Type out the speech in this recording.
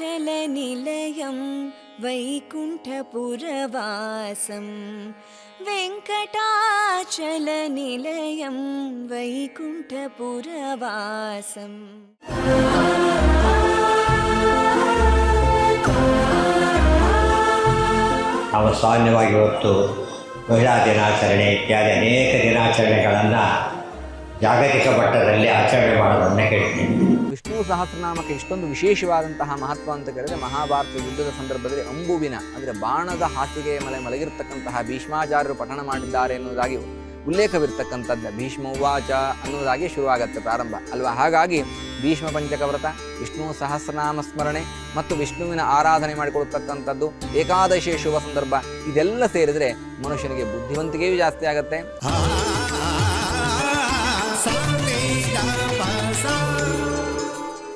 वेङ्कटाचलनिलयं वैकुण्ठपुरवासं वेङ्कटाचलनिलयं वैकुण्ठपुरवासम् ನಾವು ಸಾಮಾನ್ಯವಾಗಿ ಇವತ್ತು ಮಹಿಳಾ ದಿನಾಚರಣೆ ಇತ್ಯಾದಿ ಅನೇಕ ದಿನಾಚರಣೆಗಳನ್ನು ಜಾಗತಿಕ ಮಟ್ಟದಲ್ಲಿ ಆಚರಣೆ ಮಾಡೋದನ್ನು ಕೇಳ್ತೀನಿ ವಿಷ್ಣು ಸಹಸ್ರನಾಮಕ್ಕೆ ಇಷ್ಟೊಂದು ವಿಶೇಷವಾದಂತಹ ಮಹತ್ವ ಅಂತ ಕರೆದರೆ ಮಹಾಭಾರತ ಯುದ್ಧದ ಸಂದರ್ಭದಲ್ಲಿ ಅಂಬುವಿನ ಅಂದರೆ ಬಾಣದ ಹಾಸಿಗೆಯ ಮಲೆ ಮಲಗಿರ್ತಕ್ಕಂತಹ ಭೀಷ್ಮಾಚಾರ್ಯರು ಪಠಣ ಮಾಡಿದ್ದಾರೆ ಎನ್ನುವುದಾಗಿ ಉಲ್ಲೇಖವಿರ್ತಕ್ಕಂಥದ್ದು ಭೀಷ್ಮ ಉವಾಚ ಅನ್ನುವುದಾಗಿ ಶುರುವಾಗತ್ತೆ ಪ್ರಾರಂಭ ಅಲ್ವಾ ಹಾಗಾಗಿ ಭೀಷ್ಮ ಪಂಚಕ ವ್ರತ ವಿಷ್ಣು ಸಹಸ್ರನಾಮ ಸ್ಮರಣೆ ಮತ್ತು ವಿಷ್ಣುವಿನ ಆರಾಧನೆ ಮಾಡಿಕೊಳ್ತಕ್ಕಂಥದ್ದು ಏಕಾದಶಿಯ ಶುಭ ಸಂದರ್ಭ ಇದೆಲ್ಲ ಸೇರಿದರೆ ಮನುಷ್ಯನಿಗೆ ಬುದ್ಧಿವಂತಿಕೆಯೂ ಜಾಸ್ತಿ ಆಗುತ್ತೆ